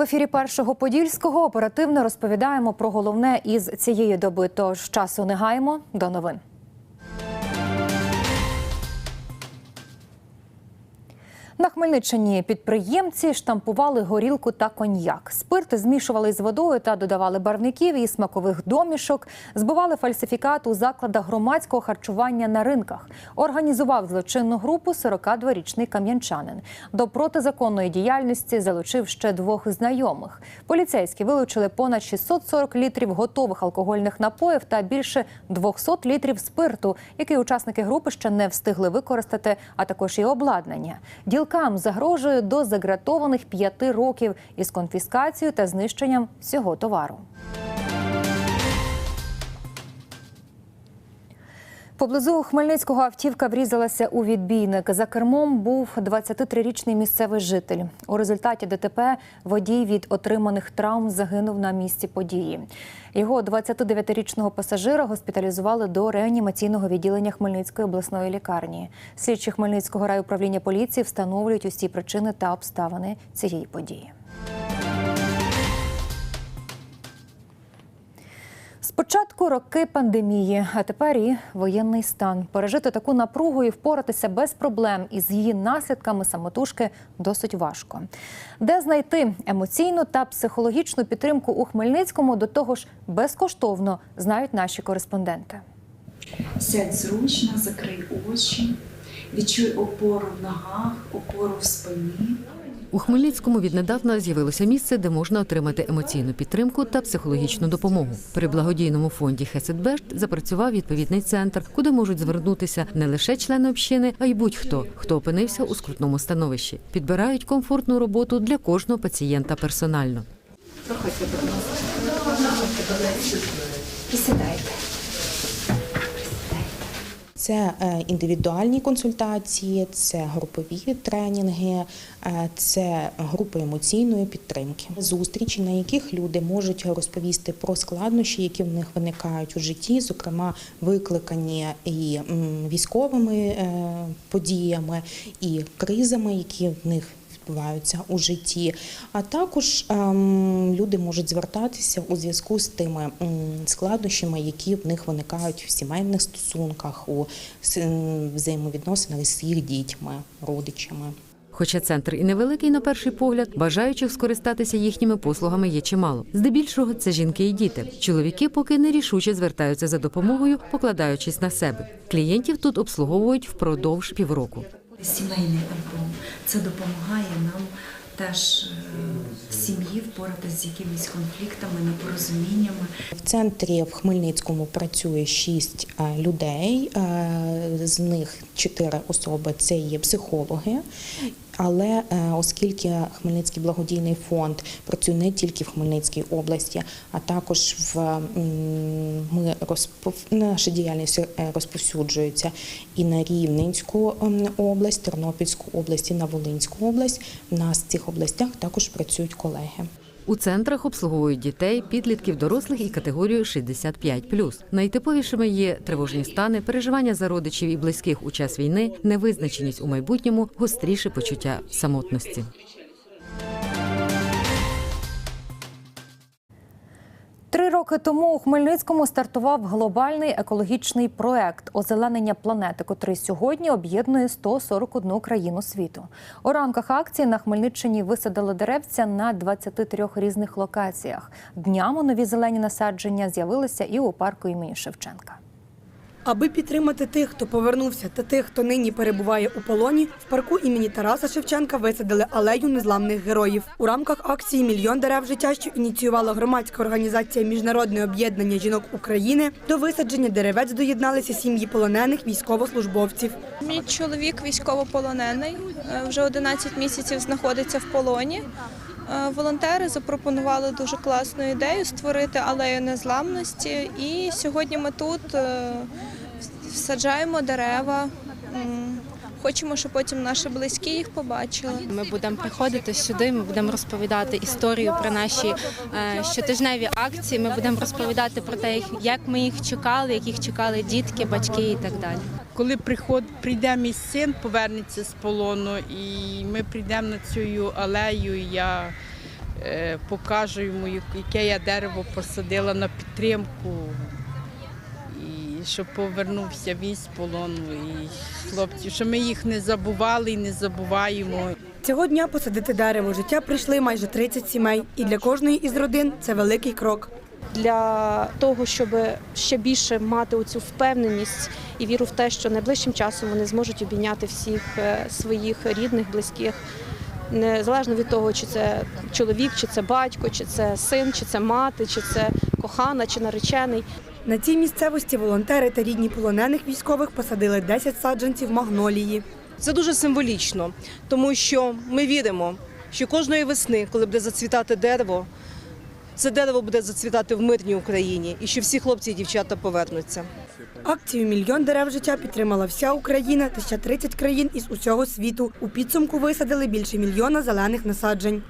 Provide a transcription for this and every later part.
в ефірі першого подільського оперативно розповідаємо про головне із цієї доби. Тож часу не гаємо до новин. Хмельниччині підприємці штампували горілку та коньяк. Спирт змішували з водою та додавали барвників і смакових домішок. Збивали фальсифікат у закладах громадського харчування на ринках. Організував злочинну групу 42-річний кам'янчанин. До протизаконної діяльності залучив ще двох знайомих. Поліцейські вилучили понад 640 літрів готових алкогольних напоїв та більше 200 літрів спирту, який учасники групи ще не встигли використати, а також і обладнання. Ділкам загрожує до загратованих п'яти років із конфіскацією та знищенням всього товару. Поблизу Хмельницького автівка врізалася у відбійник. За кермом був 23-річний місцевий житель. У результаті ДТП водій від отриманих травм загинув на місці події. Його 29-річного пасажира госпіталізували до реанімаційного відділення Хмельницької обласної лікарні. Слідчі Хмельницького райуправління поліції встановлюють усі причини та обставини цієї події. Спочатку роки пандемії, а тепер і воєнний стан. Пережити таку напругу і впоратися без проблем із її наслідками самотужки досить важко. Де знайти емоційну та психологічну підтримку у Хмельницькому до того ж безкоштовно знають наші кореспонденти. Сядь зручно, закрий очі, відчуй опору в ногах, опору в спині. У Хмельницькому віднедавна з'явилося місце, де можна отримати емоційну підтримку та психологічну допомогу. При благодійному фонді Хесетбешт запрацював відповідний центр, куди можуть звернутися не лише члени общини, а й будь-хто, хто опинився у скрутному становищі. Підбирають комфортну роботу для кожного пацієнта персонально. Проходьте, будь ласка. Присідайте. Це е, індивідуальні консультації, це групові тренінги, е, це групи емоційної підтримки, зустрічі, на яких люди можуть розповісти про складнощі, які в них виникають у житті, зокрема викликані і військовими е, подіями, і кризами, які в них відбуваються у житті. А також ем, люди можуть звертатися у зв'язку з тими складнощами, які в них виникають в сімейних стосунках, у взаємовідносинах з їх дітьми, родичами. Хоча центр і невеликий на перший погляд, бажаючих скористатися їхніми послугами є чимало. Здебільшого це жінки і діти. Чоловіки поки нерішуче звертаються за допомогою, покладаючись на себе. Клієнтів тут обслуговують впродовж півроку. Сімейний альбом. Це допомагає нам теж е, в сім'ї впоратися з якимись конфліктами, непорозуміннями. В центрі в Хмельницькому працює шість е, людей, е, з них чотири особи це є психологи. Але е, оскільки Хмельницький благодійний фонд працює не тільки в Хмельницькій області, а також в ми розпов... наша діяльність е, розповсюджується і на Рівненську область, Тернопільську область, і на Волинську область. В нас в цих областях також працюють колеги. У центрах обслуговують дітей, підлітків, дорослих і категорію 65+. Найтиповішими є тривожні стани, переживання за родичів і близьких у час війни, невизначеність у майбутньому, гостріше почуття самотності. Три роки тому у Хмельницькому стартував глобальний екологічний проект озеленення планети, котрий сьогодні об'єднує 141 країну світу. У рамках акції на Хмельниччині висадили деревця на 23 різних локаціях. Днями нові зелені насадження з'явилися і у парку імені Шевченка. Аби підтримати тих, хто повернувся, та тих, хто нині перебуває у полоні, в парку імені Тараса Шевченка висадили алею незламних героїв. У рамках акції Мільйон дерев життя, що ініціювала громадська організація Міжнародне об'єднання жінок України, до висадження деревець доєдналися сім'ї полонених військовослужбовців. Мій чоловік військовополонений, е, вже 11 місяців знаходиться в полоні. Е, Волонтери запропонували дуже класну ідею створити алею незламності. І сьогодні ми тут е, саджаємо дерева. Хочемо, щоб потім наші близькі їх побачили. Ми будемо приходити сюди. Ми будемо розповідати історію про наші е, щотижневі акції. Ми будемо розповідати про те, як ми їх чекали, як їх чекали дітки, батьки і так далі. Коли приход, прийде мій син, повернеться з полону, і ми прийдемо на цю алею, і я е, покажу йому, яке я дерево посадила на підтримку. І щоб повернувся він з полону, і хлопці, що ми їх не забували і не забуваємо. Цього дня посадити дерево життя прийшли майже 30 сімей, і для кожної із родин це великий крок. для того, щоб ще більше мати оцю впевненість і віру в те, що найближчим часом вони зможуть обійняти всіх е, своїх рідних, близьких, незалежно від того, чи це чоловік, чи це батько, чи це син, чи це мати, чи це кохана, чи наречений. На цій місцевості волонтери та рідні полонених військових посадили 10 саджанців магнолії. Це дуже символічно, тому що ми віримо, що кожної весни, коли буде зацвітати дерево, це дерево буде зацвітати в мирній Україні, і що всі хлопці і дівчата повернуться. Акцію Мільйон дерев життя підтримала вся Україна та ще 30 країн із усього світу. У підсумку висадили більше мільйона зелених насаджень.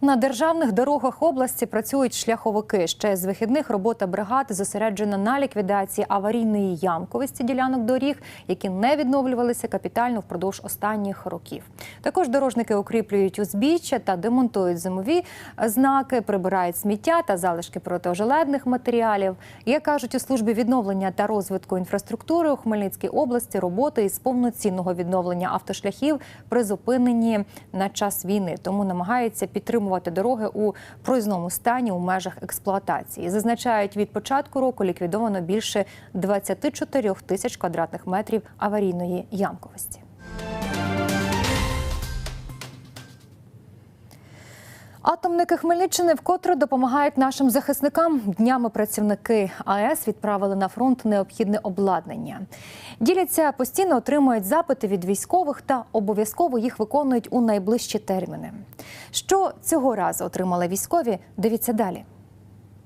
На державних дорогах області працюють шляховики. Ще з вихідних робота бригад зосереджена на ліквідації аварійної ямковості ділянок доріг, які не відновлювалися капітально впродовж останніх років. Також дорожники укріплюють узбіччя та демонтують зимові знаки, прибирають сміття та залишки протиожеледних матеріалів. Як кажуть у службі відновлення та розвитку інфраструктури у Хмельницькій області, роботи із повноцінного відновлення автошляхів призупинені на час війни, тому намагаються підтримувати дороги у проїзному стані у межах експлуатації. Зазначають, від початку року ліквідовано більше 24 тисяч квадратних метрів аварійної ямковості. Атомники Хмельниччини вкотре допомагають нашим захисникам. Днями працівники АЕС відправили на фронт необхідне обладнання. Діляться постійно отримують запити від військових та обов'язково їх виконують у найближчі терміни. Що цього разу отримали військові? Дивіться далі.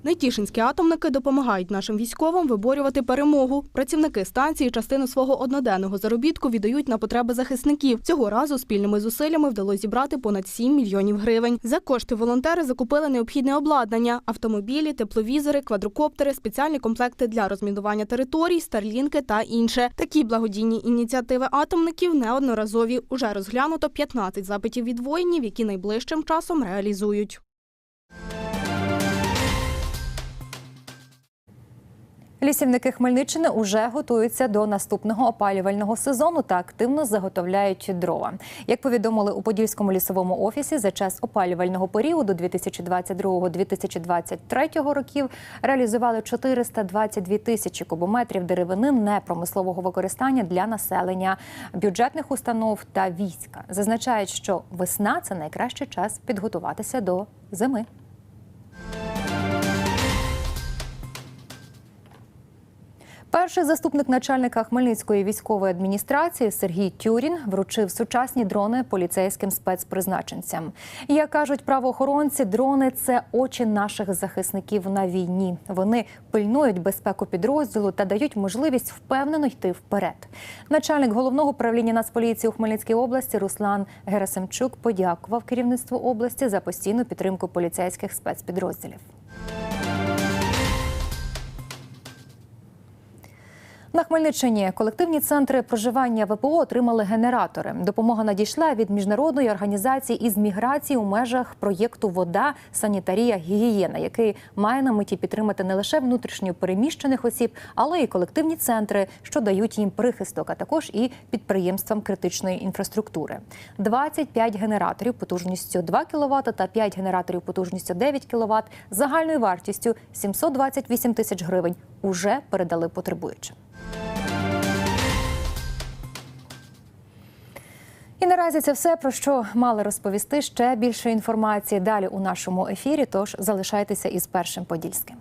Найтішинські атомники допомагають нашим військовим виборювати перемогу. Працівники станції частину свого одноденного заробітку віддають на потреби захисників. Цього разу спільними зусиллями вдалося зібрати понад 7 мільйонів гривень. За кошти волонтери закупили необхідне обладнання: автомобілі, тепловізори, квадрокоптери, спеціальні комплекти для розмінування територій, старлінки та інше. Такі благодійні ініціативи атомників неодноразові. Уже розглянуто 15 запитів від воїнів, які найближчим часом реалізують. Лісівники Хмельниччини уже готуються до наступного опалювального сезону та активно заготовляють дрова. Як повідомили у Подільському лісовому офісі, за час опалювального періоду 2022-2023 років реалізували 422 тисячі кубометрів деревини непромислового використання для населення, бюджетних установ та війська. Зазначають, що весна це найкращий час підготуватися до зими. Перший заступник начальника Хмельницької військової адміністрації Сергій Тюрін вручив сучасні дрони поліцейським спецпризначенцям. Як кажуть правоохоронці, дрони це очі наших захисників на війні. Вони пильнують безпеку підрозділу та дають можливість впевнено йти вперед. Начальник головного управління Нацполіції у Хмельницькій області Руслан Герасимчук подякував керівництву області за постійну підтримку поліцейських спецпідрозділів. На Хмельниччині колективні центри проживання ВПО отримали генератори. Допомога надійшла від міжнародної організації із міграції у межах проєкту Вода, санітарія, гігієна, який має на меті підтримати не лише внутрішньо переміщених осіб, але й колективні центри, що дають їм прихисток, а також і підприємствам критичної інфраструктури. 25 генераторів потужністю 2 кВт та 5 генераторів потужністю 9 кВт загальною вартістю 728 тисяч гривень уже передали потребуючим. І наразі це все про що мали розповісти. Ще більше інформації далі у нашому ефірі. Тож залишайтеся із першим подільським.